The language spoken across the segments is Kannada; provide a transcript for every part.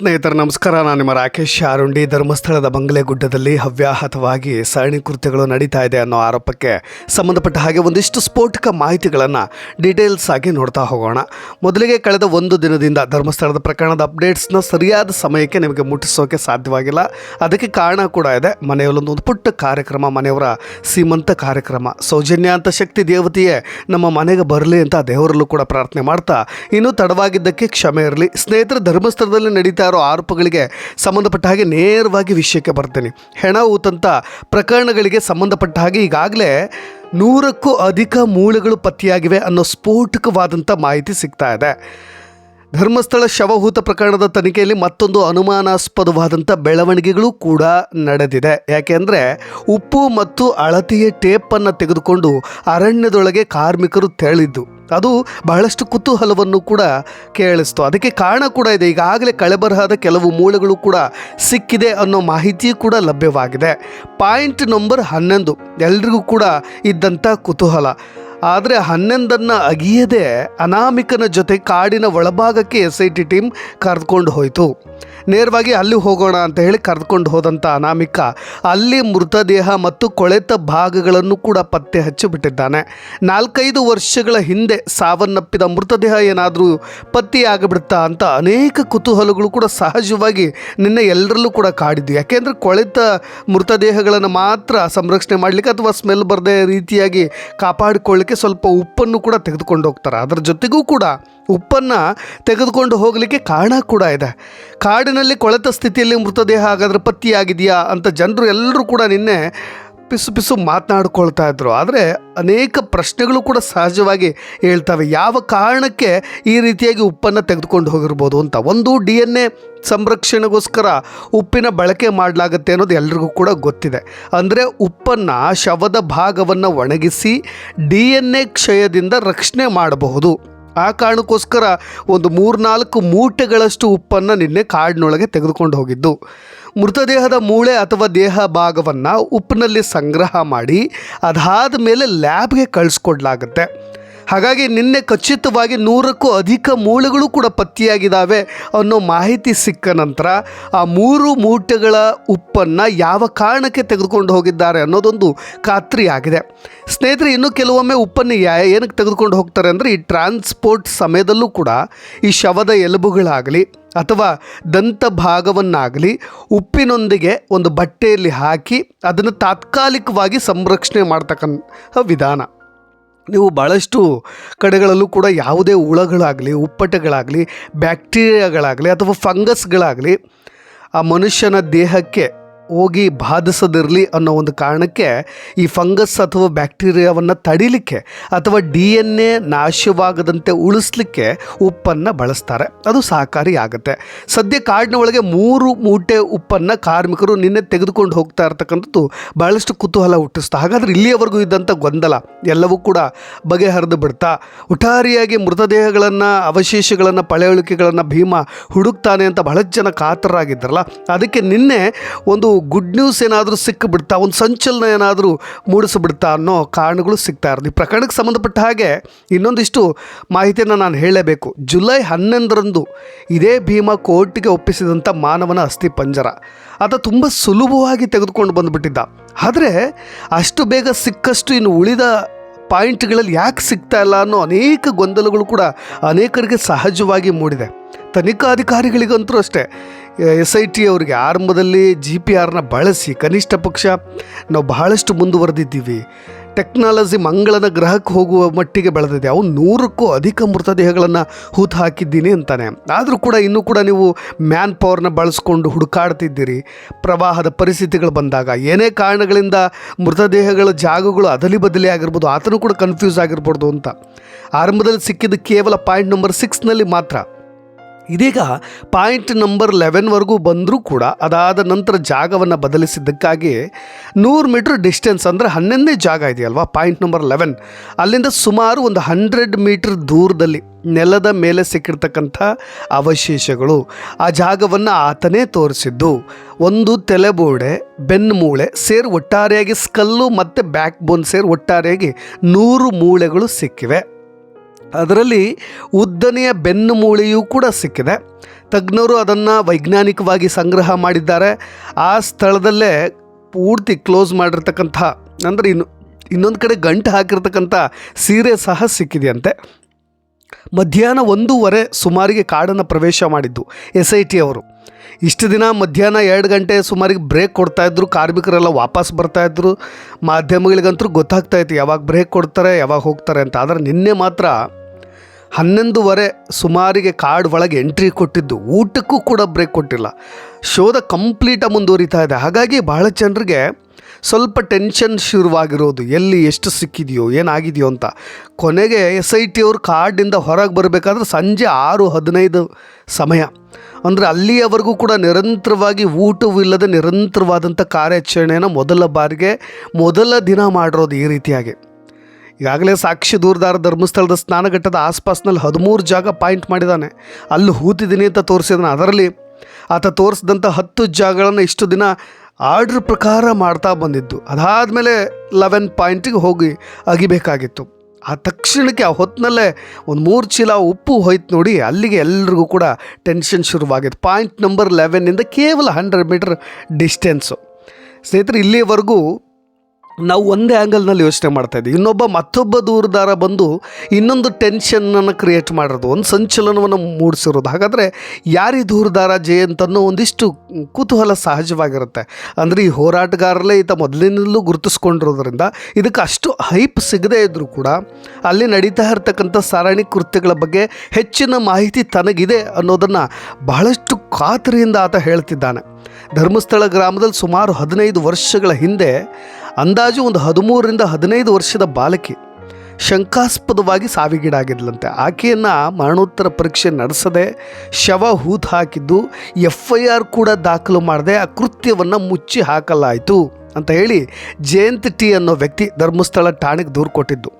ಸ್ನೇಹಿತರ, ನಮಸ್ಕಾರ. ನಾನು ನಿಮ್ಮ ರಾಕೇಶ್ ಆರುಂಡಿ ಧರ್ಮಸ್ಥಳದ ಬಂಗಲೆ ಗುಡ್ಡದಲ್ಲಿ ಹವ್ಯಾಹತವಾಗಿ ಸರಣಿ ಕೃತ್ಯಗಳು ನಡೀತಾ ಇದೆ ಅನ್ನೋ ಆರೋಪಕ್ಕೆ ಸಂಬಂಧಪಟ್ಟ ಹಾಗೆ ಒಂದಿಷ್ಟು ಸ್ಫೋಟಕ ಮಾಹಿತಿಗಳನ್ನು ಡೀಟೇಲ್ಸ್ ಆಗಿ ನೋಡ್ತಾ ಹೋಗೋಣ. ಮೊದಲಿಗೆ ಕಳೆದ ಒಂದು ದಿನದಿಂದ ಧರ್ಮಸ್ಥಳದ ಪ್ರಕರಣದ ಅಪ್ಡೇಟ್ಸ್ನ ಸರಿಯಾದ ಸಮಯಕ್ಕೆ ನಿಮಗೆ ಮುಟ್ಟಿಸೋಕೆ ಸಾಧ್ಯವಾಗಿಲ್ಲ. ಅದಕ್ಕೆ ಕಾರಣ ಕೂಡ ಇದೆ. ಮನೆಯಲ್ಲೊಂದು ಒಂದು ಪುಟ್ಟ ಕಾರ್ಯಕ್ರಮ, ಮನೆಯವರ ಸೀಮಂತ ಕಾರ್ಯಕ್ರಮ. ಸೌಜನ್ಯ ಅಂತ ಶಕ್ತಿ ದೇವತೆಯೇ ನಮ್ಮ ಮನೆಗೆ ಬರಲಿ ಅಂತ ದೇವರಲ್ಲೂ ಕೂಡ ಪ್ರಾರ್ಥನೆ ಮಾಡ್ತಾ, ಇನ್ನೂ ತಡವಾಗಿದ್ದಕ್ಕೆ ಕ್ಷಮೆ ಇರಲಿ. ಸ್ನೇಹಿತರ, ಧರ್ಮಸ್ಥಳದಲ್ಲಿ ನಡೀತಾ ಇರೋ ಆರೋಪಗಳಿಗೆ ಸಂಬಂಧಪಟ್ಟ ಹಾಗೆ ನೇರವಾಗಿ ವಿಷಯಕ್ಕೆ ಬರ್ತೇನೆ. ಹೆಣ ಊತಂತ ಪ್ರಕರಣಗಳಿಗೆ ಸಂಬಂಧಪಟ್ಟ ಹಾಗೆ ಈಗಾಗಲೇ ನೂರಕ್ಕೂ ಅಧಿಕ ಮೂಳೆಗಳು ಪತ್ತೆಯಾಗಿವೆ ಅನ್ನೋ ಸ್ಫೋಟಕವಾದಂಥ ಮಾಹಿತಿ ಸಿಗ್ತಾ ಇದೆ. ಧರ್ಮಸ್ಥಳ ಶವಹೂತ ಪ್ರಕರಣದ ತನಿಖೆಯಲ್ಲಿ ಮತ್ತೊಂದು ಅನುಮಾನಾಸ್ಪದವಾದಂಥ ಬೆಳವಣಿಗೆಗಳು ಕೂಡ ನಡೆದಿದೆ. ಯಾಕೆಂದರೆ ಉಪ್ಪು ಮತ್ತು ಅಳತೆಯ ಟೇಪನ್ನು ತೆಗೆದುಕೊಂಡು ಅರಣ್ಯದೊಳಗೆ ಕಾರ್ಮಿಕರು ತೆರಳಿದ್ದು. ಅದು ಬಹಳಷ್ಟು ಕುತೂಹಲವನ್ನು ಕೂಡ ಕೇಳಿಸ್ತು. ಅದಕ್ಕೆ ಕಾರಣ ಕೂಡ ಇದೆ. ಈಗಾಗಲೇ ಕಳೆಬರಹದ ಕೆಲವು ಮೂಳೆಗಳು ಕೂಡ ಸಿಕ್ಕಿದೆ ಅನ್ನೋ ಮಾಹಿತಿ ಕೂಡ ಲಭ್ಯವಾಗಿದೆ. ಪಾಯಿಂಟ್ ನಂಬರ್ ಹನ್ನೊಂದು. ಎಲ್ರಿಗೂ ಕೂಡ ಇದ್ದಂಥ ಕುತೂಹಲ. ಆದರೆ ಹನ್ನೊಂದನ್ನು ಅಗಿಯದೆ ಅನಾಮಿಕನ ಜೊತೆ ಕಾಡಿನ ಒಳಭಾಗಕ್ಕೆ ಎಸ್ ಐ ಟಿ ಟೀಮ್ ಕರೆದುಕೊಂಡು ಹೋಯಿತು. ನೇರವಾಗಿ ಅಲ್ಲಿ ಹೋಗೋಣ ಅಂತ ಹೇಳಿ ಕರೆದುಕೊಂಡು ಹೋದಂಥ ಅನಾಮಿಕ ಅಲ್ಲಿ ಮೃತದೇಹ ಮತ್ತು ಕೊಳೆತ ಭಾಗಗಳನ್ನು ಕೂಡ ಪತ್ತೆ ಹಚ್ಚಿಬಿಟ್ಟಿದ್ದಾನೆ. ನಾಲ್ಕೈದು ವರ್ಷಗಳ ಹಿಂದೆ ಸಾವನ್ನಪ್ಪಿದ ಮೃತದೇಹ ಏನಾದರೂ ಪತ್ತೆಯಾಗಿಬಿಡುತ್ತಾ ಅಂತ ಅನೇಕ ಕುತೂಹಲಗಳು ಕೂಡ ಸಹಜವಾಗಿ ನಿನ್ನೆ ಎಲ್ಲರಲ್ಲೂ ಕೂಡ ಕಾಡಿದ್ದು ಯಾಕೆಂದರೆ ಕೊಳೆತ ಮೃತದೇಹಗಳನ್ನು ಮಾತ್ರ ಸಂರಕ್ಷಣೆ ಮಾಡಲಿಕ್ಕೆ ಅಥವಾ ಸ್ಮೆಲ್ ಬರದೇ ರೀತಿಯಾಗಿ ಕಾಪಾಡಿಕೊಳ್ಳಿಕ್ಕೆ ಸ್ವಲ್ಪ ಉಪ್ಪನ್ನು ಕೂಡ ತೆಗೆದುಕೊಂಡು ಹೋಗ್ತಾರೆ. ಅದರ ಜೊತೆಗೂ ಕೂಡ ಉಪ್ಪನ್ನು ತೆಗೆದುಕೊಂಡು ಹೋಗಲಿಕ್ಕೆ ಕಾರಣ ಕೂಡ ಇದೆ. ಕಾಡಿನಲ್ಲಿ ಕೊಳೆತ ಸ್ಥಿತಿಯಲ್ಲಿ ಮೃತದೇಹ ಹಾಗಾದರೆ ಪತ್ತೆಯಾಗಿದೆಯಾ ಅಂತ ಜನರು ಎಲ್ಲರೂ ಕೂಡ ನಿನ್ನೆ ಪಿಸು ಪಿಸು ಮಾತನಾಡ್ಕೊಳ್ತಾ ಇದ್ರು. ಆದರೆ ಅನೇಕ ಪ್ರಶ್ನೆಗಳು ಕೂಡ ಸಹಜವಾಗಿ ಹೇಳ್ತವೆ. ಯಾವ ಕಾರಣಕ್ಕೆ ಈ ರೀತಿಯಾಗಿ ಉಪ್ಪನ್ನು ತೆಗೆದುಕೊಂಡು ಹೋಗಿರ್ಬೋದು ಅಂತ. ಒಂದು, ಡಿ ಎನ್ ಎ ಸಂರಕ್ಷಣೆಗೋಸ್ಕರ ಉಪ್ಪಿನ ಬಳಕೆ ಮಾಡಲಾಗುತ್ತೆ ಅನ್ನೋದು ಎಲ್ರಿಗೂ ಕೂಡ ಗೊತ್ತಿದೆ. ಅಂದರೆ ಉಪ್ಪನ್ನು ಶವದ ಭಾಗವನ್ನು ಒಣಗಿಸಿ ಡಿ ಎನ್ ಎ ಕ್ಷಯದಿಂದ ರಕ್ಷಣೆ ಮಾಡಬಹುದು. ಆ ಕಾರಣಕ್ಕೋಸ್ಕರ ಒಂದು ಮೂರ್ನಾಲ್ಕು ಮೂಟೆಗಳಷ್ಟು ಉಪ್ಪನ್ನು ನಿನ್ನೆ ಕಾಡಿನೊಳಗೆ ತೆಗೆದುಕೊಂಡು ಹೋಗಿದ್ದು. ಮೃತದೇಹದ ಮೂಳೆ ಅಥವಾ ದೇಹ ಭಾಗವನ್ನು ಉಪ್ಪಿನಲ್ಲಿ ಸಂಗ್ರಹ ಮಾಡಿ ಅದಾದ ಮೇಲೆ ಲ್ಯಾಬ್ಗೆ ಕಳಿಸ್ಕೊಡ್ಲಾಗುತ್ತೆ. ಹಾಗಾಗಿ ನಿನ್ನೆ ಖಚಿತವಾಗಿ ನೂರಕ್ಕೂ ಅಧಿಕ ಮೂಳೆಗಳು ಕೂಡ ಪತ್ತೆಯಾಗಿದ್ದಾವೆ ಅನ್ನೋ ಮಾಹಿತಿ ಸಿಕ್ಕ ನಂತರ ಆ ಮೂರು ಮೂಟೆಗಳ ಉಪ್ಪನ್ನು ಯಾವ ಕಾರಣಕ್ಕೆ ತೆಗೆದುಕೊಂಡು ಹೋಗಿದ್ದಾರೆ ಅನ್ನೋದೊಂದು ಖಾತ್ರಿಯಾಗಿದೆ. ಸ್ನೇಹಿತರೆ, ಇನ್ನು ಕೆಲವೊಮ್ಮೆ ಉಪ್ಪನ್ನು ಯಾ ಏನಕ್ಕೆ ತೆಗೆದುಕೊಂಡು ಹೋಗ್ತಾರೆ ಅಂದರೆ ಈ ಟ್ರಾನ್ಸ್ಪೋರ್ಟ್ ಸಮಯದಲ್ಲೂ ಕೂಡ ಈ ಶವದ ಎಲುಬುಗಳಾಗಲಿ ಅಥವಾ ದಂತ ಭಾಗವನ್ನಾಗಲಿ ಉಪ್ಪಿನೊಂದಿಗೆ ಒಂದು ಬಟ್ಟೆಯಲ್ಲಿ ಹಾಕಿ ಅದನ್ನು ತಾತ್ಕಾಲಿಕವಾಗಿ ಸಂರಕ್ಷಣೆ ಮಾಡ್ತಕ್ಕಂಥ ವಿಧಾನ. ನೀವು ಭಾಳಷ್ಟು ಕಡೆಗಳಲ್ಲೂ ಕೂಡ ಯಾವುದೇ ಹುಳಗಳಾಗಲಿ ಉಪ್ಪಟಗಳಾಗಲಿ ಬ್ಯಾಕ್ಟೀರಿಯಾಗಳಾಗಲಿ ಅಥವಾ ಫಂಗಸ್ಗಳಾಗಲಿ ಆ ಮನುಷ್ಯನ ದೇಹಕ್ಕೆ ಹೋಗಿ ಬಾಧಿಸದಿರಲಿ ಅನ್ನೋ ಒಂದು ಕಾರಣಕ್ಕೆ ಈ ಫಂಗಸ್ ಅಥವಾ ಬ್ಯಾಕ್ಟೀರಿಯಾವನ್ನು ತಡಿಲಿಕ್ಕೆ ಅಥವಾ ಡಿ ಎನ್ ಎ ನಾಶವಾಗದಂತೆ ಉಳಿಸ್ಲಿಕ್ಕೆ ಉಪ್ಪನ್ನು ಬಳಸ್ತಾರೆ. ಅದು ಸಹಕಾರಿ ಆಗುತ್ತೆ. ಸದ್ಯ ಕಾಡಿನ ಒಳಗೆ ಮೂರು ಮೂಟೆ ಉಪ್ಪನ್ನು ಕಾರ್ಮಿಕರು ನಿನ್ನೆ ತೆಗೆದುಕೊಂಡು ಹೋಗ್ತಾ ಇರ್ತಕ್ಕಂಥದ್ದು ಭಾಳಷ್ಟು ಕುತೂಹಲ ಹುಟ್ಟಿಸ್ತಾ. ಹಾಗಾದ್ರೆ ಇಲ್ಲಿಯವರೆಗೂ ಇದ್ದಂಥ ಗೊಂದಲ ಎಲ್ಲವೂ ಕೂಡ ಬಗೆಹರಿದು ಬಿಡ್ತಾ, ಒಟ್ಟಾರಿಯಾಗಿ ಮೃತದೇಹಗಳನ್ನು, ಅವಶೇಷಗಳನ್ನು ಪಳೆಯುಳಿಕೆಗಳನ್ನು ಭೀಮ ಹುಡುಕ್ತಾನೆ ಅಂತ ಬಹಳಷ್ಟು ಜನ ಕಾತರಾಗಿದ್ದಾರಲ್ಲ ಅದಕ್ಕೆ ನಿನ್ನೆ ಒಂದು ಗುಡ್ ನ್ಯೂಸ್ ಏನಾದರೂ ಸಿಕ್ಕಿಬಿಡ್ತಾ, ಒಂದು ಸಂಚಲನ ಏನಾದರೂ ಮೂಡಿಸಿಬಿಡ್ತಾ ಅನ್ನೋ ಕಾರಣಗಳು ಸಿಗ್ತಾ ಇರೋದು. ಈ ಪ್ರಕರಣಕ್ಕೆ ಸಂಬಂಧಪಟ್ಟ ಹಾಗೆ ಇನ್ನೊಂದಿಷ್ಟು ಮಾಹಿತಿಯನ್ನು ನಾನು ಹೇಳಲೇಬೇಕು ಜುಲೈ ಹನ್ನೊಂದರಂದು ಇದೇ ಭೀಮ ಕೋರ್ಟ್ಗೆ ಒಪ್ಪಿಸಿದಂಥ ಮಾನವನ ಅಸ್ಥಿ ಪಂಜರ. ಅದು ತುಂಬ ಸುಲಭವಾಗಿ ತೆಗೆದುಕೊಂಡು ಬಂದುಬಿಟ್ಟಿದ್ದ. ಆದರೆ ಅಷ್ಟು ಬೇಗ ಸಿಕ್ಕಷ್ಟು ಇನ್ನು ಉಳಿದ ಪಾಯಿಂಟ್ಗಳಲ್ಲಿ ಯಾಕೆ ಸಿಗ್ತಾ ಇಲ್ಲ ಅನ್ನೋ ಅನೇಕ ಗೊಂದಲಗಳು ಕೂಡ ಅನೇಕರಿಗೆ ಸಹಜವಾಗಿ ಮೂಡಿದೆ. ತನಿಖಾಧಿಕಾರಿಗಳಿಗಂತೂ ಅಷ್ಟೇ. ಎಸ್ ಐ ಟಿ ಅವರಿಗೆ ಆರಂಭದಲ್ಲಿ ಜಿ ಪಿ ಆರ್ನ ಬಳಸಿ ಕನಿಷ್ಠ ಪಕ್ಷ, ನಾವು ಬಹಳಷ್ಟು ಮುಂದುವರೆದಿದ್ದೀವಿ. ಟೆಕ್ನಾಲಜಿ ಮಂಗಳನ ಗ್ರಹಕ್ಕೆ ಹೋಗುವ ಮಟ್ಟಿಗೆ ಬೆಳೆದಿದೆ. ಅವು ನೂರಕ್ಕೂ ಅಧಿಕ ಮೃತದೇಹಗಳನ್ನು ಹೂತು ಹಾಕಿದ್ದೀನಿ ಅಂತಾನೆ. ಆದರೂ ಕೂಡ ಇನ್ನೂ ಕೂಡ ನೀವು ಮ್ಯಾನ್ ಪವರ್ನ ಬಳಸ್ಕೊಂಡು ಹುಡುಕಾಡ್ತಿದ್ದೀರಿ. ಪ್ರವಾಹದ ಪರಿಸ್ಥಿತಿಗಳು ಬಂದಾಗ ಏನೇ ಕಾರಣಗಳಿಂದ ಮೃತದೇಹಗಳ ಜಾಗಗಳು ಅದಲಿ ಬದಲಿ ಆಗಿರ್ಬೋದು, ಆತನೂ ಕೂಡ ಕನ್ಫ್ಯೂಸ್ ಆಗಿರ್ಬೋದು ಅಂತ. ಆರಂಭದಲ್ಲಿ ಸಿಕ್ಕಿದ್ದು ಕೇವಲ ಪಾಯಿಂಟ್ ನಂಬರ್ ಸಿಕ್ಸ್ನಲ್ಲಿ ಮಾತ್ರ. ಇದೀಗ ಪಾಯಿಂಟ್ ನಂಬರ್ ಲೆವೆನ್ವರೆಗೂ ಬಂದರೂ ಕೂಡ ಅದಾದ ನಂತರ ಜಾಗವನ್ನು ಬದಲಿಸಿದ್ದಕ್ಕಾಗಿ ನೂರು ಮೀಟ್ರ್ ಡಿಸ್ಟೆನ್ಸ್ ಅಂದರೆ ಹನ್ನೊಂದೇ ಜಾಗ ಇದೆಯಲ್ವಾ ಪಾಯಿಂಟ್ ನಂಬರ್ ಲೆವೆನ್. ಅಲ್ಲಿಂದ ಸುಮಾರು ಒಂದು ಹಂಡ್ರೆಡ್ ಮೀಟ್ರ್ ದೂರದಲ್ಲಿ ನೆಲದ ಮೇಲೆ ಸಿಕ್ಕಿರ್ತಕ್ಕಂಥ ಅವಶೇಷಗಳು. ಆ ಜಾಗವನ್ನು ಆತನೇ ತೋರಿಸಿದ್ದು. ಒಂದು ತಲೆಬೋಡೆ, ಬೆನ್ನು ಮೂಳೆ ಸೇರಿ ಒಟ್ಟಾರೆಯಾಗಿ ಸ್ಕಲ್ಲು ಮತ್ತು ಬ್ಯಾಕ್ ಬೋನ್ ಸೇರಿ ಒಟ್ಟಾರೆಯಾಗಿ ನೂರು ಮೂಳೆಗಳು ಸಿಕ್ಕಿವೆ. ಅದರಲ್ಲಿ ಉದ್ದನೆಯ ಬೆನ್ನು ಮೂಳೆಯೂ ಕೂಡ ಸಿಕ್ಕಿದೆ. ತಜ್ಞರು ಅದನ್ನು ವೈಜ್ಞಾನಿಕವಾಗಿ ಸಂಗ್ರಹ ಮಾಡಿದ್ದಾರೆ. ಆ ಸ್ಥಳದಲ್ಲೇ ಪೂರ್ತಿ ಕ್ಲೋಸ್ ಮಾಡಿರ್ತಕ್ಕಂಥ, ಅಂದರೆ ಇನ್ನು, ಇನ್ನೊಂದು ಕಡೆ ಗಂಟು ಹಾಕಿರ್ತಕ್ಕಂಥ ಸೀರೆ ಸಹ ಸಿಕ್ಕಿದೆಯಂತೆ. ಮಧ್ಯಾಹ್ನ ಒಂದೂವರೆ ಸುಮಾರಿಗೆ ಕಾಡನ್ನು ಪ್ರವೇಶ ಮಾಡಿದ್ದು ಎಸ್ ಐ ಟಿ ಅವರು. ಇಷ್ಟು ದಿನ ಮಧ್ಯಾಹ್ನ ಎರಡು ಗಂಟೆ ಸುಮಾರಿಗೆ ಬ್ರೇಕ್ ಕೊಡ್ತಾಯಿದ್ರು ಕಾರ್ಮಿಕರೆಲ್ಲ ವಾಪಸ್ ಬರ್ತಾಯಿದ್ರು ಮಾಧ್ಯಮಗಳಿಗಂತೂ ಗೊತ್ತಾಗ್ತಾ ಇತ್ತು, ಯಾವಾಗ ಬ್ರೇಕ್ ಕೊಡ್ತಾರೆ, ಯಾವಾಗ ಹೋಗ್ತಾರೆ ಅಂತ. ಆದರೆ ನಿನ್ನೆ ಮಾತ್ರ ಹನ್ನೊಂದುವರೆ ಸುಮಾರಿಗೆ ಕಾರ್ಡ್ ಒಳಗೆ ಎಂಟ್ರಿ ಕೊಟ್ಟಿದ್ದು. ಊಟಕ್ಕೂ ಕೂಡ ಬ್ರೇಕ್ ಕೊಟ್ಟಿಲ್ಲ. ಶೋಧ ಕಂಪ್ಲೀಟಾಗಿ ಮುಂದುವರಿತಾ ಇದೆ. ಹಾಗಾಗಿ ಬಹಳ ಜನರಿಗೆ ಸ್ವಲ್ಪ ಟೆನ್ಷನ್ ಶುರುವಾಗಿರೋದು. ಎಲ್ಲಿ ಎಷ್ಟು ಸಿಕ್ಕಿದೆಯೋ, ಏನಾಗಿದೆಯೋ ಅಂತ. ಕೊನೆಗೆ ಎಸ್ ಐ ಟಿ ಅವರು ಕಾರ್ಡಿಂದ ಹೊರಗೆ ಬರಬೇಕಾದ್ರೆ ಸಂಜೆ ಆರು ಹದಿನೈದು ಸಮಯ. ಅಂದರೆ ಅಲ್ಲಿಯವರೆಗೂ ಕೂಡ ನಿರಂತರವಾಗಿ ಊಟವಿಲ್ಲದೆ ನಿರಂತರವಾದಂಥ ಕಾರ್ಯಾಚರಣೆಯನ್ನು ಮೊದಲ ಬಾರಿಗೆ ಮೊದಲ ದಿನ ಮಾಡಿರೋದು ಈ ರೀತಿಯಾಗಿ. ಈಗಾಗಲೇ ಸಾಕ್ಷಿ ದೂರದಾರ ಧರ್ಮಸ್ಥಳದ ಸ್ನಾನಘಟ್ಟದ ಆಸ್ಪಾಸ್ನಲ್ಲಿ ಹದಿಮೂರು ಜಾಗ ಪಾಯಿಂಟ್ ಮಾಡಿದ್ದಾನೆ. ಅಲ್ಲಿ ಹೂತಿದ್ದೀನಿ ಅಂತ ತೋರಿಸಿದಾನೆ. ಅದರಲ್ಲಿ ಆತ ತೋರಿಸಿದಂಥ ಹತ್ತು ಜಾಗಗಳನ್ನು ಇಷ್ಟು ದಿನ ಆರ್ಡ್ರ್ ಪ್ರಕಾರ ಮಾಡ್ತಾ ಬಂದಿದ್ದು. ಅದಾದಮೇಲೆ ಲೆವೆನ್ ಪಾಯಿಂಟಿಗೆ ಹೋಗಿ ಅಗಿಬೇಕಾಗಿತ್ತು. ಆ ತಕ್ಷಣಕ್ಕೆ ಆ ಹೊತ್ತಿನಲ್ಲೇ ಒಂದು ಮೂರು ಚೀಲ ಉಪ್ಪು ಹೋಯ್ತು ನೋಡಿ ಅಲ್ಲಿಗೆ ಎಲ್ರಿಗೂ ಕೂಡ ಟೆನ್ಷನ್ ಶುರುವಾಗಿತ್ತು. ಪಾಯಿಂಟ್ ನಂಬರ್ ಲೆವೆನ್ನಿಂದ ಕೇವಲ ಹಂಡ್ರೆಡ್ ಮೀಟರ್ ಡಿಸ್ಟೆನ್ಸು. ಸ್ನೇಹಿತರೆ ಇಲ್ಲಿಯವರೆಗೂ ನಾವು ಒಂದೇ ಆ್ಯಂಗಲ್ನಲ್ಲಿ ಯೋಚನೆ ಮಾಡ್ತಾ ಇದ್ದೀವಿ. ಇನ್ನೊಬ್ಬ ಮತ್ತೊಬ್ಬ ದೂರದಾರ ಬಂದು ಇನ್ನೊಂದು ಟೆನ್ಷನ್ನನ್ನು ಕ್ರಿಯೇಟ್ ಮಾಡಿರೋದು, ಒಂದು ಸಂಚಲನವನ್ನು ಮೂಡಿಸಿರೋದು. ಹಾಗಾದರೆ ಯಾರಿ ದೂರದಾರ ಅನ್ನೋ ಒಂದಿಷ್ಟು ಕುತೂಹಲ ಸಹಜವಾಗಿರುತ್ತೆ. ಅಂದರೆ ಈ ಹೋರಾಟಗಾರರಲ್ಲೇ ಈತ ಮೊದಲಿನಲ್ಲೂ ಗುರುತಿಸ್ಕೊಂಡಿರೋದ್ರಿಂದ ಇದಕ್ಕೆ ಅಷ್ಟು ಹೈಪ್ ಸಿಗದೇ ಇದ್ದರೂ ಕೂಡ ಅಲ್ಲಿ ನಡೀತಾ ಇರತಕ್ಕಂಥ ಸರಣಿ ಕೃತ್ಯಗಳ ಬಗ್ಗೆ ಹೆಚ್ಚಿನ ಮಾಹಿತಿ ತನಗಿದೆ ಅನ್ನೋದನ್ನು ಬಹಳಷ್ಟು ಖಾತರಿಯಿಂದ ಆತ ಹೇಳ್ತಿದ್ದಾನೆ. ಧರ್ಮಸ್ಥಳ ಗ್ರಾಮದಲ್ಲಿ ಸುಮಾರು ಹದಿನೈದು ವರ್ಷಗಳ ಹಿಂದೆ ಅಂದಾಜು ಒಂದು ಹದಿಮೂರರಿಂದ ಹದಿನೈದು ವರ್ಷದ ಬಾಲಕಿ ಶಂಕಾಸ್ಪದವಾಗಿ ಸಾವಿಗೀಡಾಗಿದ್ಲಂತೆ. ಆಕೆಯನ್ನು ಮರಣೋತ್ತರ ಪರೀಕ್ಷೆ ನಡೆಸದೆ ಶವ ಹೂತು ಹಾಕಿದ್ದು ಎಫ್ ಐ ಆರ್ ಕೂಡ ದಾಖಲು ಮಾಡದೆ ಆ ಕೃತ್ಯವನ್ನು ಮುಚ್ಚಿ ಹಾಕಲಾಯಿತು ಅಂತ ಹೇಳಿ ಜಯಂತ್ ಟಿ ಅನ್ನೋ ವ್ಯಕ್ತಿ ಧರ್ಮಸ್ಥಳ ಠಾಣೆಗೆ ದೂರು ಕೊಟ್ಟಿದ್ದು.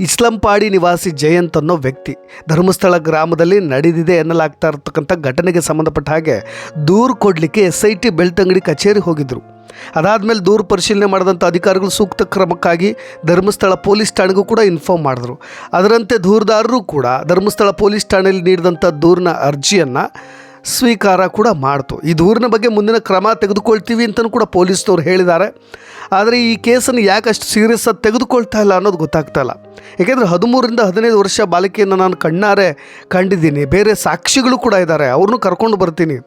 ಇಸ್ಲಂಪಾಡಿ ನಿವಾಸಿ ಜಯಂತ್ ಅನ್ನೋ ವ್ಯಕ್ತಿ ಧರ್ಮಸ್ಥಳ ಗ್ರಾಮದಲ್ಲಿ ನಡೆದಿದೆ ಎನ್ನಲಾಗ್ತಾ ಇರತಕ್ಕಂಥ ಘಟನೆಗೆ ಸಂಬಂಧಪಟ್ಟ ಹಾಗೆ ದೂರು ಕೊಡಲಿಕ್ಕೆ ಎಸ್ ಐ ಟಿ ಬೆಳ್ತಂಗಡಿ ಕಚೇರಿ ಹೋಗಿದ್ದರು ಅದಾದಮೇಲೆ ದೂರು ಪರಿಶೀಲನೆ ಮಾಡಿದಂಥ ಅಧಿಕಾರಿಗಳು ಸೂಕ್ತ ಕ್ರಮಕ್ಕಾಗಿ ಧರ್ಮಸ್ಥಳ ಪೊಲೀಸ್ ಠಾಣೆಗೂ ಕೂಡ ಇನ್ಫಾರ್ಮ್ ಮಾಡಿದ್ರು. ಅದರಂತೆ ದೂರದಾರರು ಕೂಡ ಧರ್ಮಸ್ಥಳ ಪೊಲೀಸ್ ಠಾಣೆಯಲ್ಲಿ ನೀಡಿದಂಥ ದೂರಿನ ಅರ್ಜಿಯನ್ನು ಸ್ವೀಕಾರ ಕೂಡ ಮಾಡ್ತು. ಈ ದೂರಿನ ಬಗ್ಗೆ ಮುಂದಿನ ಕ್ರಮ ತೆಗೆದುಕೊಳ್ತೀವಿ ಅಂತಲೂ ಕೂಡ ಪೊಲೀಸ್ನವ್ರು ಹೇಳಿದ್ದಾರೆ. ಆದರೆ ಈ ಕೇಸನ್ನು ಯಾಕೆ ಅಷ್ಟು ಸೀರಿಯಸ್ ಆಗಿ ತೆಗೆದುಕೊಳ್ತಾ ಇಲ್ಲ ಅನ್ನೋದು ಗೊತ್ತಾಗ್ತಾ ಇಲ್ಲ. ಯಾಕೆಂದರೆ ಹದಿಮೂರರಿಂದ ಹದಿನೈದು ವರ್ಷ ಬಾಲಿಕೆಯನ್ನು ನಾನು ಕಣ್ಣಾರೆ ಕಂಡಿದ್ದೀನಿ. ಬೇರೆ ಸಾಕ್ಷಿಗಳು ಕೂಡ ಇದ್ದಾರೆ. ಅವ್ರನ್ನೂ ಕರ್ಕೊಂಡು ಬರ್ತೀನಿ.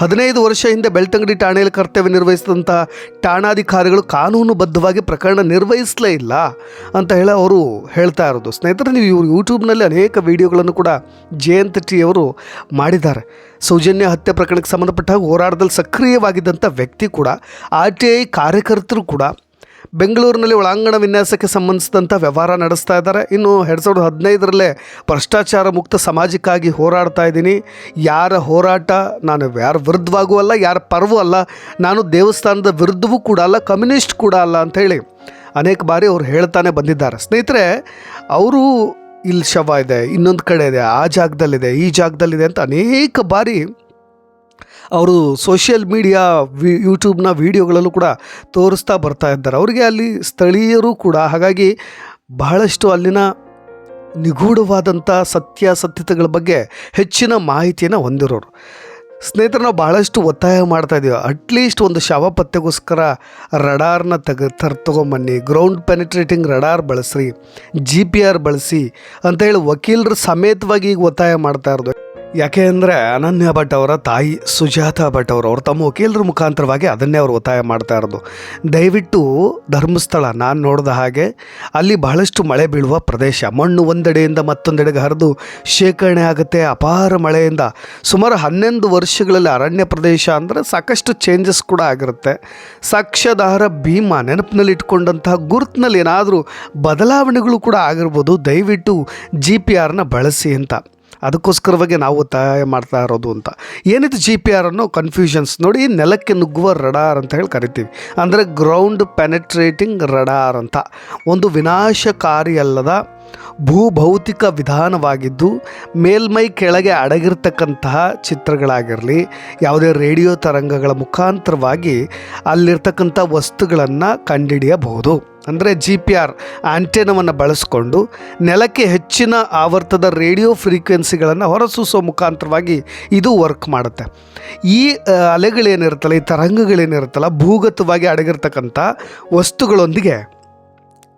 ಹದಿನೈದು ವರ್ಷ ಹಿಂದೆ ಬೆಳ್ತಂಗಡಿ ಠಾಣೆಯಲ್ಲಿ ಕರ್ತವ್ಯ ನಿರ್ವಹಿಸಿದಂಥ ಠಾಣಾಧಿಕಾರಿಗಳು ಕಾನೂನುಬದ್ಧವಾಗಿ ಪ್ರಕರಣ ನಿರ್ವಹಿಸಲೇ ಇಲ್ಲ ಅಂತ ಹೇಳಿ ಅವರು ಹೇಳ್ತಾ ಇರೋದು. ಸ್ನೇಹಿತರೆ, ನೀವು ಇವರು ಯೂಟ್ಯೂಬ್ನಲ್ಲಿ ಅನೇಕ ವಿಡಿಯೋಗಳನ್ನು ಕೂಡ ಜಯಂತ್ ಟಿ ಅವರು ಮಾಡಿದ್ದಾರೆ. ಸೌಜನ್ಯ ಹತ್ಯೆ ಪ್ರಕರಣಕ್ಕೆ ಸಂಬಂಧಪಟ್ಟ ಹೋರಾಟದಲ್ಲಿ ಸಕ್ರಿಯವಾಗಿದ್ದಂಥ ವ್ಯಕ್ತಿ ಕೂಡ, ಆರ್ ಟಿ ಐ ಕಾರ್ಯಕರ್ತರು ಕೂಡ ಬೆಂಗಳೂರಿನಲ್ಲಿ ಒಳಾಂಗಣ ವಿನ್ಯಾಸಕ್ಕೆ ಸಂಬಂಧಿಸಿದಂಥ ವ್ಯವಹಾರ ನಡೆಸ್ತಾ ಇದ್ದಾರೆ. ಇನ್ನು ಎರಡು ಸಾವಿರದ ಹದಿನೈದರಲ್ಲೇ ಭ್ರಷ್ಟಾಚಾರ ಮುಕ್ತ ಸಮಾಜಕ್ಕಾಗಿ ಹೋರಾಡ್ತಾ ಇದ್ದೀನಿ. ಯಾರ ಹೋರಾಟ, ನಾನು ಯಾರ ವಿರುದ್ಧವಾಗೂ ಅಲ್ಲ, ಯಾರ ಪರವೂ ಅಲ್ಲ, ನಾನು ದೇವಸ್ಥಾನದ ವಿರುದ್ಧವೂ ಕೂಡ ಅಲ್ಲ, ಕಮ್ಯುನಿಸ್ಟ್ ಕೂಡ ಅಲ್ಲ ಅಂಥೇಳಿ ಅನೇಕ ಬಾರಿ ಅವ್ರು ಹೇಳ್ತಾನೆ ಬಂದಿದ್ದಾರೆ. ಸ್ನೇಹಿತರೆ, ಅವರು ಇಲ್ಲಿ ಶವ ಇದೆ, ಇನ್ನೊಂದು ಕಡೆ ಇದೆ, ಆ ಜಾಗದಲ್ಲಿದೆ, ಈ ಜಾಗದಲ್ಲಿದೆ ಅಂತ ಅನೇಕ ಬಾರಿ ಅವರು ಸೋಷಿಯಲ್ ಮೀಡಿಯಾ ವಿ, ಯೂಟ್ಯೂಬ್ನ ವೀಡಿಯೋಗಳಲ್ಲೂ ಕೂಡ ತೋರಿಸ್ತಾ ಬರ್ತಾ ಇದ್ದಾರೆ. ಅವರಿಗೆ ಅಲ್ಲಿ ಸ್ಥಳೀಯರು ಕೂಡ, ಹಾಗಾಗಿ ಬಹಳಷ್ಟು ಅಲ್ಲಿನ ನಿಗೂಢವಾದಂಥ ಸತ್ಯಾಸತ್ಯತೆಗಳ ಬಗ್ಗೆ ಹೆಚ್ಚಿನ ಮಾಹಿತಿಯನ್ನು ಹೊಂದಿರೋರು. ಸ್ನೇಹಿತರು, ನಾವು ಭಾಳಷ್ಟು ಒತ್ತಾಯ ಮಾಡ್ತಾ ಇದ್ದೀವಿ. ಅಟ್ಲೀಸ್ಟ್ ಒಂದು ಶವ ಪತ್ತೆಗೋಸ್ಕರ ರಡಾರ್ನ ತೆಗ ತರ್, ತೊಗೊಂಬನ್ನಿ. ಗ್ರೌಂಡ್ ಪೆನಿಟ್ರೇಟಿಂಗ್ ರಡಾರ್ ಬಳಸ್ರಿ. ಜಿ ಪಿ ಆರ್ ಬಳಸಿ ಅಂತ ಹೇಳಿ ವಕೀಲರು ಸಮೇತವಾಗಿ ಈಗ ಒತ್ತಾಯ ಮಾಡ್ತಾ ಇರೋದು. ಯಾಕೆ ಅಂದರೆ ಅನನ್ಯ ಭಟ್ ಅವರ ತಾಯಿ ಸುಜಾತ ಭಟ್ ಅವರು, ಅವ್ರು ತಮ್ಮ ವಕೀಲರ ಮುಖಾಂತರವಾಗಿ ಅದನ್ನೇ ಅವರು ಒತ್ತಾಯ ಮಾಡ್ತಾ ಇರೋದು. ದಯವಿಟ್ಟು ಧರ್ಮಸ್ಥಳ, ನಾನು ನೋಡಿದ ಹಾಗೆ ಅಲ್ಲಿ ಬಹಳಷ್ಟು ಮಳೆ ಬೀಳುವ ಪ್ರದೇಶ. ಮಣ್ಣು ಒಂದೆಡೆಯಿಂದ ಮತ್ತೊಂದೆಡೆಗೆ ಹರಿದು ಶೇಖರಣೆ ಆಗುತ್ತೆ. ಅಪಾರ ಮಳೆಯಿಂದ ಸುಮಾರು ಹನ್ನೊಂದು ವರ್ಷಗಳಲ್ಲಿ ಅರಣ್ಯ ಪ್ರದೇಶ ಅಂದರೆ ಸಾಕಷ್ಟು ಚೇಂಜಸ್ ಕೂಡ ಆಗಿರುತ್ತೆ. ಸಾಕ್ಷ್ಯಾಧಾರ, ಭೀಮಾ ನೆನಪಿನಲ್ಲಿ ಇಟ್ಕೊಂಡಂತಹ ಗುರುತಿನಲ್ಲಿ ಏನಾದರೂ ಬದಲಾವಣೆಗಳು ಕೂಡ ಆಗಿರ್ಬೋದು, ದಯವಿಟ್ಟು ಜಿ ಪಿ ಆರ್ನ ಬಳಸಿ ಅಂತ. ಅದಕ್ಕೋಸ್ಕರವಾಗಿ ನಾವು ತಯಾರು ಮಾಡ್ತಾ ಇರೋದು ಅಂತ. ಏನಿದು ಜಿ ಪಿ ಆರ್ ಅನ್ನೋ ಕನ್ಫ್ಯೂಷನ್ಸ್ ನೋಡಿ, ನೆಲಕ್ಕೆ ನುಗ್ಗುವ ರಡಾರ್ ಅಂತ ಹೇಳಿ ಕರಿತೀವಿ. ಅಂದರೆ ಗ್ರೌಂಡ್ ಪೆನೆಟ್ರೇಟಿಂಗ್ ರಡಾರ್ ಅಂತ. ಒಂದು ವಿನಾಶಕಾರಿ ಅಲ್ಲದ ಭೂಭೌತಿಕ ವಿಧಾನವಾಗಿದ್ದು, ಮೇಲ್ಮೈ ಕೆಳಗೆ ಅಡಗಿರ್ತಕ್ಕಂತಹ ಚಿತ್ರಗಳಾಗಿರಲಿ, ಯಾವುದೇ ರೇಡಿಯೋ ತರಂಗಗಳ ಮುಖಾಂತರವಾಗಿ ಅಲ್ಲಿರ್ತಕ್ಕಂಥ ವಸ್ತುಗಳನ್ನು ಕಂಡುಹಿಡಿಯಬಹುದು ಅಂದರೆ ಜಿ ಪಿ ಆರ್ ಆಂಟೆನವನ್ನು ಬಳಸಿಕೊಂಡು ನೆಲಕ್ಕೆ ಹೆಚ್ಚಿನ ಆವರ್ತದ ರೇಡಿಯೋ ಫ್ರೀಕ್ವೆನ್ಸಿಗಳನ್ನು ಹೊರಸೂಸೋ ಮುಖಾಂತರವಾಗಿ ಇದು ವರ್ಕ್ ಮಾಡುತ್ತೆ. ಈ ಅಲೆಗಳೇನಿರುತ್ತಲ್ಲ, ಈ ತರಂಗಗಳೇನಿರುತ್ತಲ್ಲ, ಭೂಗತವಾಗಿ ಅಡಗಿರ್ತಕ್ಕಂಥ ವಸ್ತುಗಳೊಂದಿಗೆ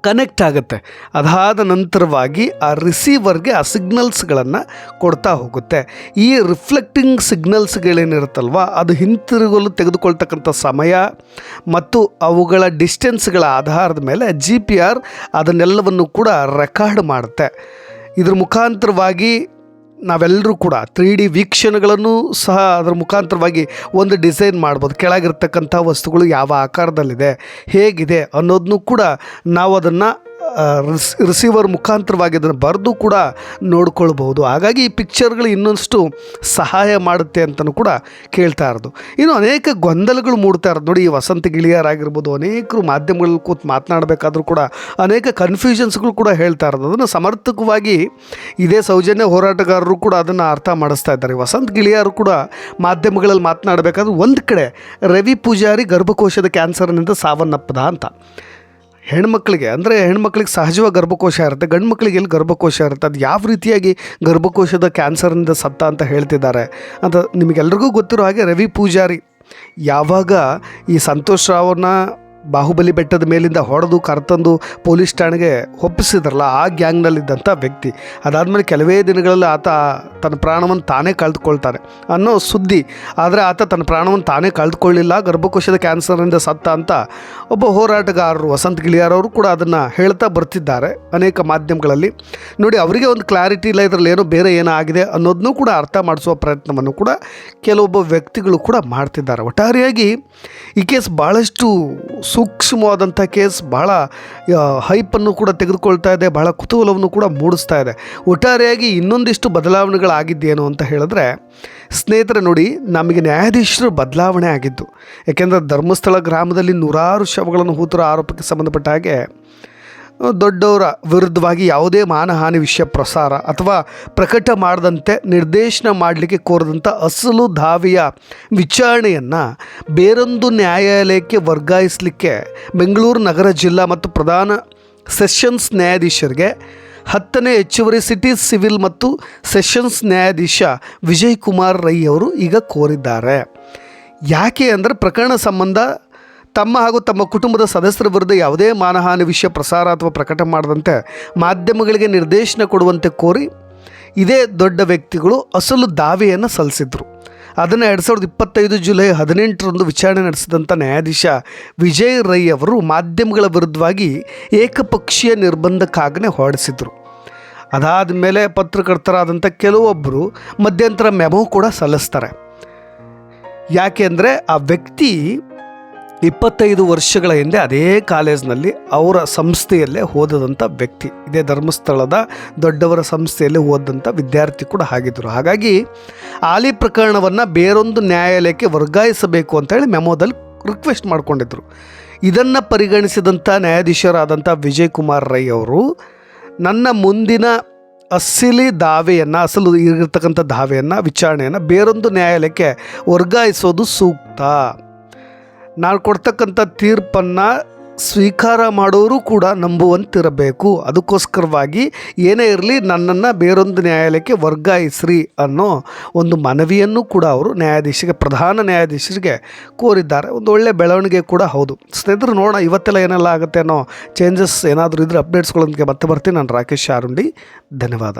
ಕನೆಕ್ಟ್ ಆಗುತ್ತೆ. ಅದಾದ ನಂತರವಾಗಿ ಆ ರಿಸೀವರ್ಗೆ ಆ ಸಿಗ್ನಲ್ಸ್ಗಳನ್ನು ಕೊಡ್ತಾ ಹೋಗುತ್ತೆ. ಈ ರಿಫ್ಲೆಕ್ಟಿಂಗ್ ಸಿಗ್ನಲ್ಸ್ಗಳೇನಿರುತ್ತಲ್ವ ಅದು ಹಿಂತಿರುಗಲು ತೆಗೆದುಕೊಳ್ತಕ್ಕಂಥ ಸಮಯ ಮತ್ತು ಅವುಗಳ ಡಿಸ್ಟೆನ್ಸ್ಗಳ ಆಧಾರದ ಮೇಲೆ ಜಿ ಪಿ ಆರ್ ಅದನ್ನೆಲ್ಲವನ್ನು ಕೂಡ ರೆಕಾರ್ಡ್ ಮಾಡುತ್ತೆ. ಇದ್ರ ಮುಖಾಂತರವಾಗಿ ನಾವೆಲ್ಲರೂ ಕೂಡ ತ್ರೀ ಡಿ ವೀಕ್ಷಣೆಗಳನ್ನು ಸಹ ಅದರ ಮುಖಾಂತರವಾಗಿ ಒಂದು ಡಿಸೈನ್ ಮಾಡ್ಬೋದು. ಕೆಳಗಿರ್ತಕ್ಕಂಥ ವಸ್ತುಗಳು ಯಾವ ಆಕಾರದಲ್ಲಿದೆ, ಹೇಗಿದೆ ಅನ್ನೋದನ್ನು ಕೂಡ ನಾವು ಅದನ್ನು ರಿಸೀವರ್ ಮುಖಾಂತರವಾಗಿ ಅದನ್ನು ಬರೆದು ಕೂಡ ನೋಡ್ಕೊಳ್ಬೋದು ಹಾಗಾಗಿ ಈ ಪಿಕ್ಚರ್ಗಳು ಇನ್ನೊಂದಷ್ಟು ಸಹಾಯ ಮಾಡುತ್ತೆ ಅಂತಲೂ ಕೂಡ ಕೇಳ್ತಾ ಇರೋದು. ಇನ್ನು ಅನೇಕ ಗೊಂದಲಗಳು ಮೂಡ್ತಾ ಇರೋದು. ನೋಡಿ ಈ ವಸಂತ ಗಿಳಿಯರಾಗಿರ್ಬೋದು ಅನೇಕರು ಮಾಧ್ಯಮಗಳಲ್ಲಿ ಕೂತು ಮಾತನಾಡಬೇಕಾದ್ರೂ ಕೂಡ ಅನೇಕ ಕನ್ಫ್ಯೂಷನ್ಸ್ಗಳು ಕೂಡ ಹೇಳ್ತಾ ಇರೋದು. ಅದನ್ನು ಸಮರ್ಥಕವಾಗಿ ಇದೇ ಸೌಜನ್ಯ ಹೋರಾಟಗಾರರು ಕೂಡ ಅದನ್ನು ಅರ್ಥ ಮಾಡಿಸ್ತಾ ಇದ್ದಾರೆ. ವಸಂತ ಗಿಳಿಯರು ಕೂಡ ಮಾಧ್ಯಮಗಳಲ್ಲಿ ಮಾತನಾಡಬೇಕಾದ್ರೆ ಒಂದು ಕಡೆ ರವಿ ಪೂಜಾರಿ ಗರ್ಭಕೋಶದ ಕ್ಯಾನ್ಸರ್ನಿಂದ ಸಾವನ್ನಪ್ಪದ ಅಂತ. ಹೆಣ್ಮಕ್ಳಿಗೆ, ಅಂದರೆ ಹೆಣ್ಮಕ್ಳಿಗೆ ಸಹಜವಾಗಿ ಗರ್ಭಕೋಶ ಇರುತ್ತೆ ಗಂಡು ಮಕ್ಕಳಿಗೆ ಎಲ್ಲಿ ಗರ್ಭಕೋಶ ಇರುತ್ತೆ, ಅದು ಯಾವ ರೀತಿಯಾಗಿ ಗರ್ಭಕೋಶದ ಕ್ಯಾನ್ಸರ್ನಿಂದ ಸತ್ತ ಅಂತ ಹೇಳ್ತಿದ್ದಾರೆ. ಅಂತ ನಿಮಗೆಲ್ರಿಗೂ ಗೊತ್ತಿರೋ ಹಾಗೆ ರವಿ ಪೂಜಾರಿ ಯಾವಾಗ ಈ ಸಂತೋಷ್ ರಾವ್ನ ಬಾಹುಬಲಿ ಬೆಟ್ಟದ ಮೇಲಿಂದ ಹೊಡೆದು ಕರ್ತಂದು ಪೊಲೀಸ್ ಠಾಣೆಗೆ ಒಪ್ಪಿಸಿದ್ರಲ್ಲ ಆ ಗ್ಯಾಂಗ್ನಲ್ಲಿದ್ದಂಥ ವ್ಯಕ್ತಿ. ಅದಾದಮೇಲೆ ಕೆಲವೇ ದಿನಗಳಲ್ಲಿ ಆತ ತನ್ನ ಪ್ರಾಣವನ್ನು ತಾನೇ ಕಳೆದುಕೊಳ್ತಾನೆ ಅನ್ನೋ ಸುದ್ದಿ. ಆದರೆ ಆತ ತನ್ನ ಪ್ರಾಣವನ್ನು ತಾನೇ ಕಳೆದುಕೊಳ್ಳಿಲ್ಲ, ಗರ್ಭಕೋಶದ ಕ್ಯಾನ್ಸರ್ನಿಂದ ಸತ್ತ ಅಂತ ಒಬ್ಬ ಹೋರಾಟಗಾರರು ವಸಂತ್ ಗಿಳಿಯಾರವರು ಕೂಡ ಅದನ್ನು ಹೇಳ್ತಾ ಬರ್ತಿದ್ದಾರೆ ಅನೇಕ ಮಾಧ್ಯಮಗಳಲ್ಲಿ. ನೋಡಿ, ಅವರಿಗೆ ಒಂದು ಕ್ಲಾರಿಟಿ ಇಲ್ಲ, ಇದರಲ್ಲಿ ಏನೋ ಬೇರೆ ಏನೋ ಆಗಿದೆ ಅನ್ನೋದನ್ನೂ ಕೂಡ ಅರ್ಥ ಮಾಡಿಸುವ ಪ್ರಯತ್ನವನ್ನು ಕೂಡ ಕೆಲವೊಬ್ಬ ವ್ಯಕ್ತಿಗಳು ಕೂಡ ಮಾಡ್ತಿದ್ದಾರೆ. ಒಟ್ಟಾರೆಯಾಗಿ ಈ ಕೇಸ್ ಭಾಳಷ್ಟು ಸೂಕ್ಷ್ಮವಾದಂಥ ಕೇಸ್ ಭಾಳ ಹೈಪನ್ನು ಕೂಡ ತೆಗೆದುಕೊಳ್ತಾ ಇದೆ, ಬಹಳ ಕುತೂಹಲವನ್ನು ಕೂಡ ಮೂಡಿಸ್ತಾ ಇದೆ. ಒಟ್ಟಾರೆಯಾಗಿ ಇನ್ನೊಂದಿಷ್ಟು ಬದಲಾವಣೆಗಳಾಗಿದ್ದೇನು ಅಂತ ಹೇಳಿದ್ರೆ, ಸ್ನೇಹಿತರೆ ನೋಡಿ, ನಮಗೆ ನ್ಯಾಯಾಧೀಶರು ಬದಲಾವಣೆ ಆಗಿದ್ದು, ಯಾಕೆಂದರೆ ಧರ್ಮಸ್ಥಳ ಗ್ರಾಮದಲ್ಲಿ ನೂರಾರು ಶವಗಳನ್ನು ಹೂತರ ಆರೋಪಕ್ಕೆ ಸಂಬಂಧಪಟ್ಟ ಹಾಗೆ ದೊಡ್ಡವರ ವಿರುದ್ಧವಾಗಿ ಯಾವುದೇ ಮಾನಹಾನಿ ವಿಷಯ ಪ್ರಸಾರ ಅಥವಾ ಪ್ರಕಟ ಮಾಡದಂತೆ ನಿರ್ದೇಶನ ಮಾಡಲಿಕ್ಕೆ ಕೋರಿದಂಥ ಅಸಲು ಧಾವಿಯ ವಿಚಾರಣೆಯನ್ನು ಬೇರೊಂದು ನ್ಯಾಯಾಲಯಕ್ಕೆ ವರ್ಗಾಯಿಸಲಿಕ್ಕೆ ಬೆಂಗಳೂರು ನಗರ ಜಿಲ್ಲಾ ಮತ್ತು ಪ್ರಧಾನ ಸೆಷನ್ಸ್ ನ್ಯಾಯಾಧೀಶರಿಗೆ ಹತ್ತನೇ ಹೆಚ್ಚುವರಿ ಸಿಟಿ ಸಿವಿಲ್ ಮತ್ತು ಸೆಷನ್ಸ್ ನ್ಯಾಯಾಧೀಶ ವಿಜಯ್ ಕುಮಾರ್ ರೈ ಅವರು ಈಗ ಕೋರಿದ್ದಾರೆ. ಯಾಕೆ ಅಂದರೆ ಪ್ರಕರಣ ಸಂಬಂಧ ತಮ್ಮ ಹಾಗೂ ತಮ್ಮ ಕುಟುಂಬದ ಸದಸ್ಯರ ವಿರುದ್ಧ ಯಾವುದೇ ಮಾನಹಾನಿ ವಿಷಯ ಪ್ರಸಾರ ಅಥವಾ ಪ್ರಕಟ ಮಾಡದಂತೆ ಮಾಧ್ಯಮಗಳಿಗೆ ನಿರ್ದೇಶನ ಕೊಡುವಂತೆ ಕೋರಿ ಇದೇ ದೊಡ್ಡ ವ್ಯಕ್ತಿಗಳು ಅಸಲು ದಾವೆಯನ್ನು ಸಲ್ಲಿಸಿದ್ರು. ಅದನ್ನು ಎರಡು ಸಾವಿರದ ಇಪ್ಪತ್ತೈದು ಜುಲೈ ಹದಿನೆಂಟರಂದು ವಿಚಾರಣೆ ನಡೆಸಿದಂಥ ನ್ಯಾಯಾಧೀಶ ವಿಜಯ್ ರೈ ಅವರು ಮಾಧ್ಯಮಗಳ ವಿರುದ್ಧವಾಗಿ ಏಕಪಕ್ಷೀಯ ನಿರ್ಬಂಧಕ್ಕಾಗನೇ ಹೊರಡಿಸಿದರು. ಅದಾದ ಮೇಲೆ ಪತ್ರಕರ್ತರಾದಂಥ ಕೆಲವೊಬ್ಬರು ಮಧ್ಯಂತರ ಮೆಮೋ ಕೂಡ ಸಲ್ಲಿಸ್ತಾರೆ. ಯಾಕೆಂದರೆ ಆ ವ್ಯಕ್ತಿ ಇಪ್ಪತ್ತೈದು ವರ್ಷಗಳ ಹಿಂದೆ ಅದೇ ಕಾಲೇಜ್ನಲ್ಲಿ ಅವರ ಸಂಸ್ಥೆಯಲ್ಲೇ ಓದದಂಥ ವ್ಯಕ್ತಿ, ಇದೇ ಧರ್ಮಸ್ಥಳದ ದೊಡ್ಡವರ ಸಂಸ್ಥೆಯಲ್ಲಿ ಓದಂಥ ವಿದ್ಯಾರ್ಥಿ ಕೂಡ ಆಗಿದ್ದರು. ಹಾಗಾಗಿ ಆಲಿ ಪ್ರಕರಣವನ್ನು ಬೇರೊಂದು ನ್ಯಾಯಾಲಯಕ್ಕೆ ವರ್ಗಾಯಿಸಬೇಕು ಅಂತೇಳಿ ಮೆಮೋದಲ್ಲಿ ರಿಕ್ವೆಸ್ಟ್ ಮಾಡಿಕೊಂಡಿದ್ದರು ಇದನ್ನು ಪರಿಗಣಿಸಿದಂಥ ನ್ಯಾಯಾಧೀಶರಾದಂಥ ವಿಜಯ್ ಕುಮಾರ್ ರೈ ಅವರು ನನ್ನ ಮುಂದಿನ ಅಸಲಿ ದಾವೆಯನ್ನು, ಅಸಲು ಇರತಕ್ಕಂಥ ದಾವೆಯನ್ನು, ವಿಚಾರಣೆಯನ್ನು ಬೇರೊಂದು ನ್ಯಾಯಾಲಯಕ್ಕೆ ವರ್ಗಾಯಿಸೋದು ಸೂಕ್ತ. ನಾನು ಕೊಡ್ತಕ್ಕಂಥ ತೀರ್ಪನ್ನು ಸ್ವೀಕಾರ ಮಾಡೋರು ಕೂಡ ನಂಬುವಂತಿರಬೇಕು. ಅದಕ್ಕೋಸ್ಕರವಾಗಿ ಏನೇ ಇರಲಿ ನನ್ನನ್ನು ಬೇರೊಂದು ನ್ಯಾಯಾಲಯಕ್ಕೆ ವರ್ಗಾಯಿಸ್ರಿ ಅನ್ನೋ ಒಂದು ಮನವಿಯನ್ನು ಕೂಡ ಅವರು ನ್ಯಾಯಾಧೀಶರಿಗೆ, ಪ್ರಧಾನ ನ್ಯಾಯಾಧೀಶರಿಗೆ ಕೋರಿದ್ದಾರೆ. ಒಂದು ಒಳ್ಳೆಯ ಬೆಳವಣಿಗೆ ಕೂಡ ಹೌದು. ಸ್ನೇಹಿತರು, ನೋಡೋಣ ಇವತ್ತೆಲ್ಲ ಏನೆಲ್ಲ ಆಗುತ್ತೆ ಅನ್ನೋ ಚೇಂಜಸ್ ಏನಾದರೂ ಇದ್ದರೆ ಅಪ್ಡೇಟ್ಸ್ಗಳೊಂದಿಗೆ ಮತ್ತೆ ಬರ್ತೀನಿ. ನಾನು ರಾಕೇಶ್ ಶಾರುಂಡಿ ಧನ್ಯವಾದ.